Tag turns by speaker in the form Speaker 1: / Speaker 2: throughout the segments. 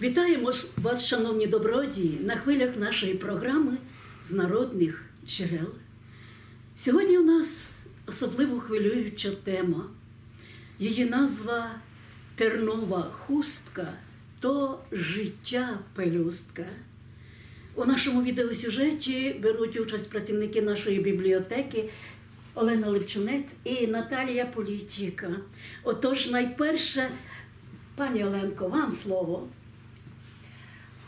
Speaker 1: Вітаємо вас, шановні добродії, на хвилях нашої програми з народних джерел. Сьогодні у нас особливо хвилююча тема. Її назва Тернова хустка то життя пелюстка. У нашому відеосюжеті беруть участь працівники нашої бібліотеки Олена Левчунець і Наталія Політіка. Отож, найперше, пані Оленко, вам слово.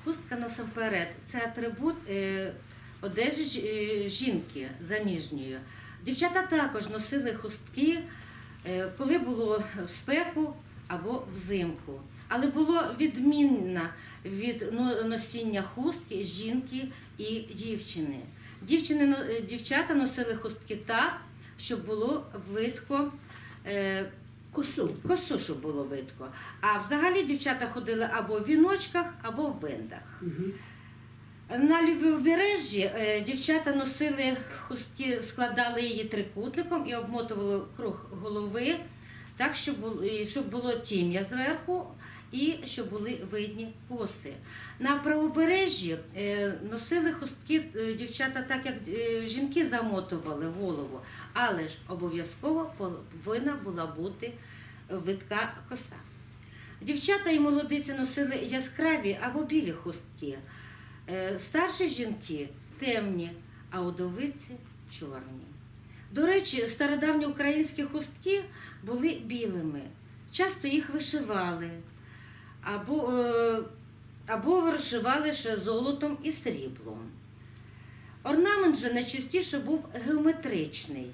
Speaker 2: Хустка насамперед це атрибут е, одежі е, жінки заміжньої. Дівчата також носили хустки, е, коли було в спеку або взимку. Але було відмінно від носіння хустки жінки і дівчини. Дівчини, дівчата носили хустки так, щоб було видко.
Speaker 1: Косу.
Speaker 2: Косу, щоб було видко. А взагалі дівчата ходили або в віночках, або в бендах.
Speaker 1: Угу.
Speaker 2: На лівобережжі е, дівчата носили хусті, складали її трикутником і обмотували круг голови, так, щоб було тім'я зверху і щоб були видні коси. На правобережжі е, носили хустки е, дівчата так, як е, жінки замотували голову, але ж обов'язково повинна була бути видка коса. Дівчата і молодиці носили яскраві або білі хустки. Старші жінки темні, а удовиці чорні. До речі, стародавні українські хустки були білими. Часто їх вишивали або, е, або вишивали ще золотом і сріблом. Орнамент же найчастіше був геометричний.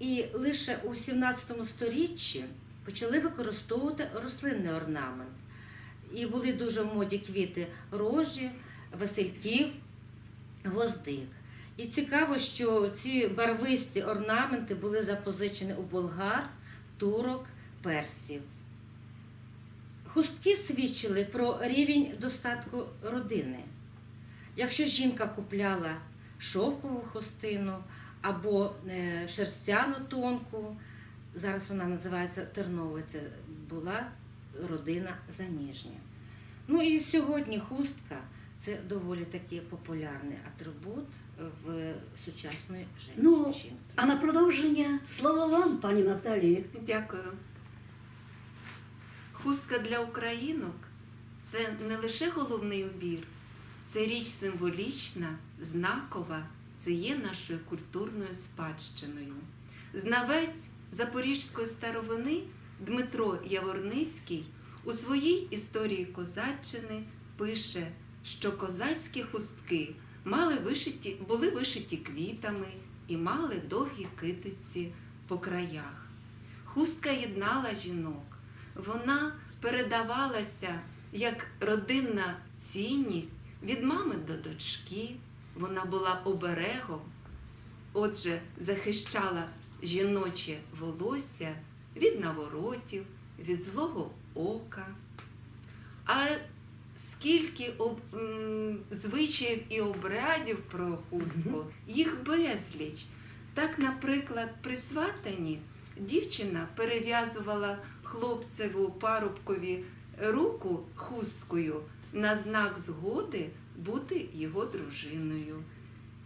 Speaker 2: І лише у 17 сторіччі почали використовувати рослинний орнамент. І були дуже в моді квіти рожі, васильків, гвоздик. І цікаво, що ці барвисті орнаменти були запозичені у болгар, турок, персів. Хустки свідчили про рівень достатку родини. Якщо жінка купляла шовкову хустину або е, шерстяну тонку, зараз вона називається терновою, це була родина заміжня. Ну і сьогодні хустка це доволі таки популярний атрибут в сучасної жін-
Speaker 1: Ну. А на продовження слово вам, пані Наталії.
Speaker 3: Дякую. Хустка для українок це не лише головний убір, це річ символічна, знакова, це є нашою культурною спадщиною. Знавець Запорізької старовини Дмитро Яворницький у своїй історії козаччини пише, що козацькі хустки мали вишиті, були вишиті квітами і мали довгі китиці по краях. Хустка єднала жінок, вона передавалася як родинна цінність від мами до дочки. Вона була оберегом, отже, захищала жіноче волосся від наворотів, від злого ока. А скільки об, звичаїв і обрядів про хустку, їх безліч. Так, наприклад, при сватанні дівчина перев'язувала хлопцеву парубкові руку хусткою на знак згоди бути його дружиною.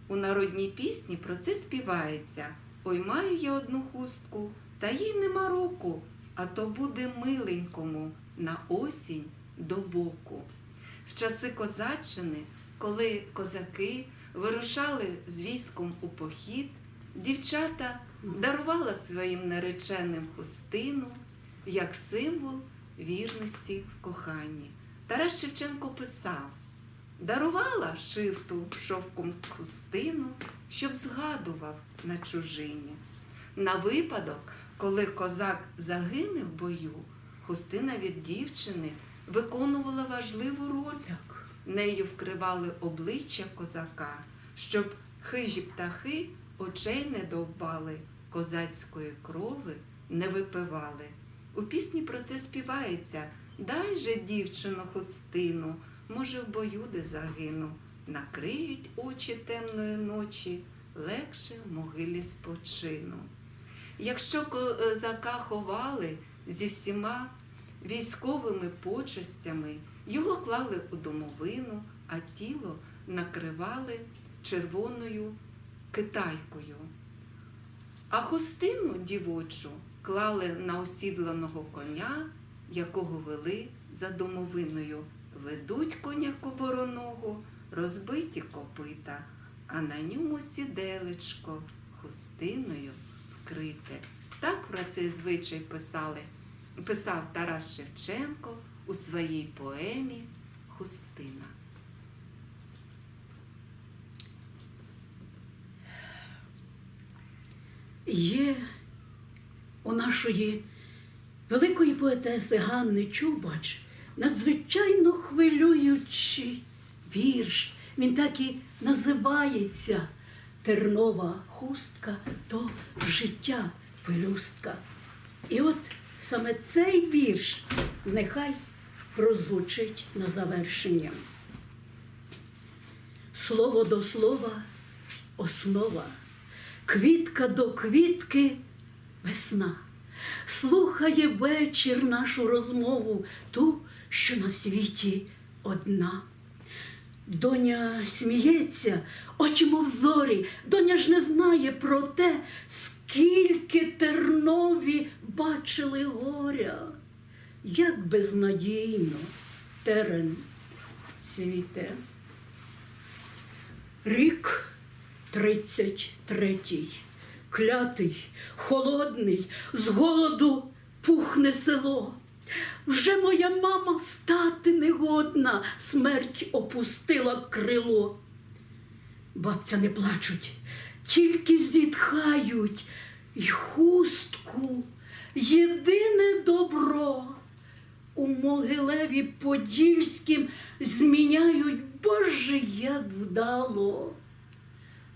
Speaker 3: У народній пісні про це співається. Ой, маю я одну хустку, та їй нема року, а то буде миленькому на осінь до боку. В часи козаччини, коли козаки вирушали з військом у похід, дівчата дарувала своїм нареченим хустину як символ вірності в коханні. Тарас Шевченко писав: дарувала шифту шовком хустину, щоб згадував на чужині. На випадок, коли козак загине в бою, хустина від дівчини виконувала важливу роль. Нею вкривали обличчя козака, щоб хижі птахи очей не довбали, козацької крови не випивали. У пісні про це співається Дай же дівчину хустину, може, в бою де загину. Накриють очі темної ночі, легше в могилі спочину. Якщо козака ховали зі всіма військовими почестями, його клали у домовину, а тіло накривали червоною китайкою. А хустину дівочу клали на осідланого коня, якого вели за домовиною. Ведуть коня кобороного, розбиті копита, а на ньому сіделечко хустиною вкрите. Так про цей звичай писали, писав Тарас Шевченко у своїй поемі Хустина.
Speaker 1: Є у нашої великої поетеси Ганни Чубач надзвичайно хвилюючий вірш. Він так і називається Тернова хустка то життя пелюстка. І от саме цей вірш нехай прозвучить на завершення. Слово до слова основа, квітка до квітки весна. Слухає вечір нашу розмову, ту, що на світі одна. Доня сміється, очі мов зорі, доня ж не знає про те, скільки тернові бачили горя, як безнадійно терен цвіте. Рік тридцять третій, клятий, холодний, з голоду пухне село. Вже моя мама стати негодна, смерть опустила крило. Бабця не плачуть, тільки зітхають й хустку, єдине добро. У Могилеві Подільськім зміняють, Боже, як вдало,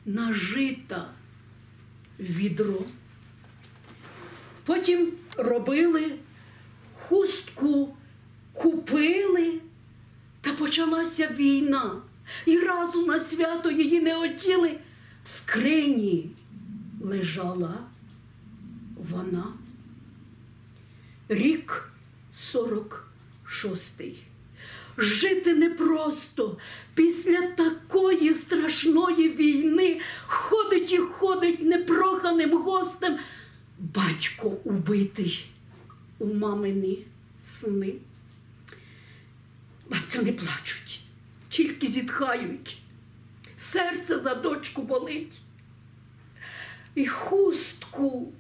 Speaker 1: нажита відро. Потім робили хустку, купили, та почалася війна. І разу на свято її не оділи. В скрині лежала вона. Рік сорок шостий. Жити непросто після такої страшної війни ходить і ходить непроханим гостем. Батько убитий у мамини сни. Бабця не плачуть, тільки зітхають. Серце за дочку болить. І хустку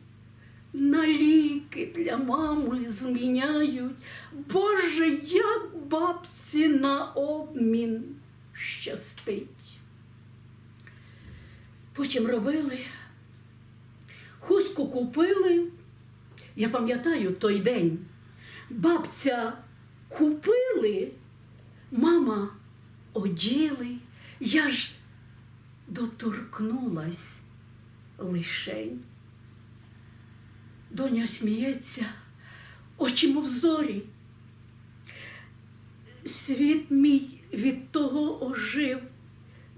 Speaker 1: на ліки для мами зміняють. Боже, як бабці на обмін щастить. Потім робили, хустку купили. Я пам'ятаю той день. Бабця купили, мама оділи, я ж доторкнулась лишень. Доня сміється, очі мов зорі. Світ мій від того ожив.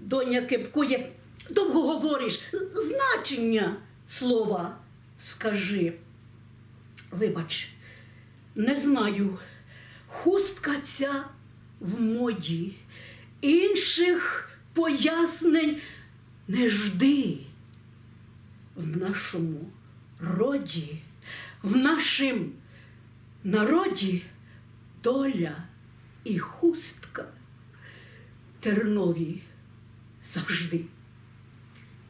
Speaker 1: Доня кипкує, довго говориш, значення слова скажи. Вибач, не знаю, хустка ця в моді, інших пояснень не жди в нашому роді, в нашім народі доля і хустка тернові завжди.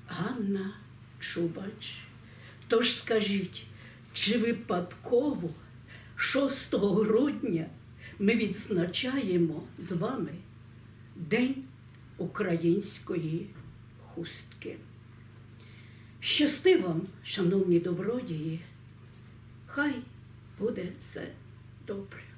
Speaker 1: Ганна Чубач. Тож скажіть, чи випадково 6 грудня ми відзначаємо з вами День української хустки? Щасти вам, шановні добродії, хай буде все добре.